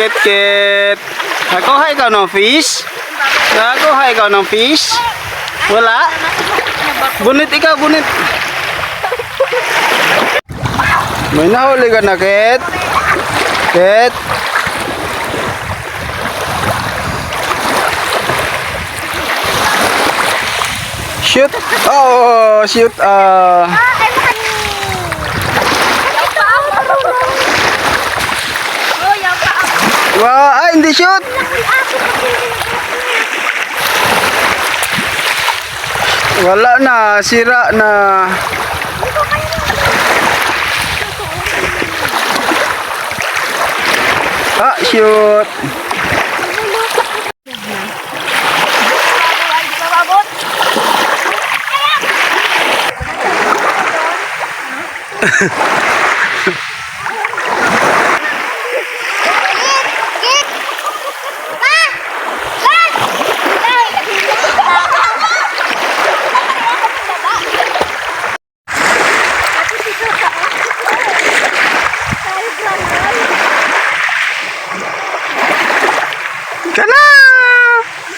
Kit Kit. Nakuha ikaw ng fish? Nakuha ikaw ng fish? Wala? Bunit ikaw, bunit. May nahuli ka na, Kit? Kit? Shoot! Oh, shoot! Ah. Wah, ay, hindi shoot! Wala na, sira na. Ah, shoot! Kana!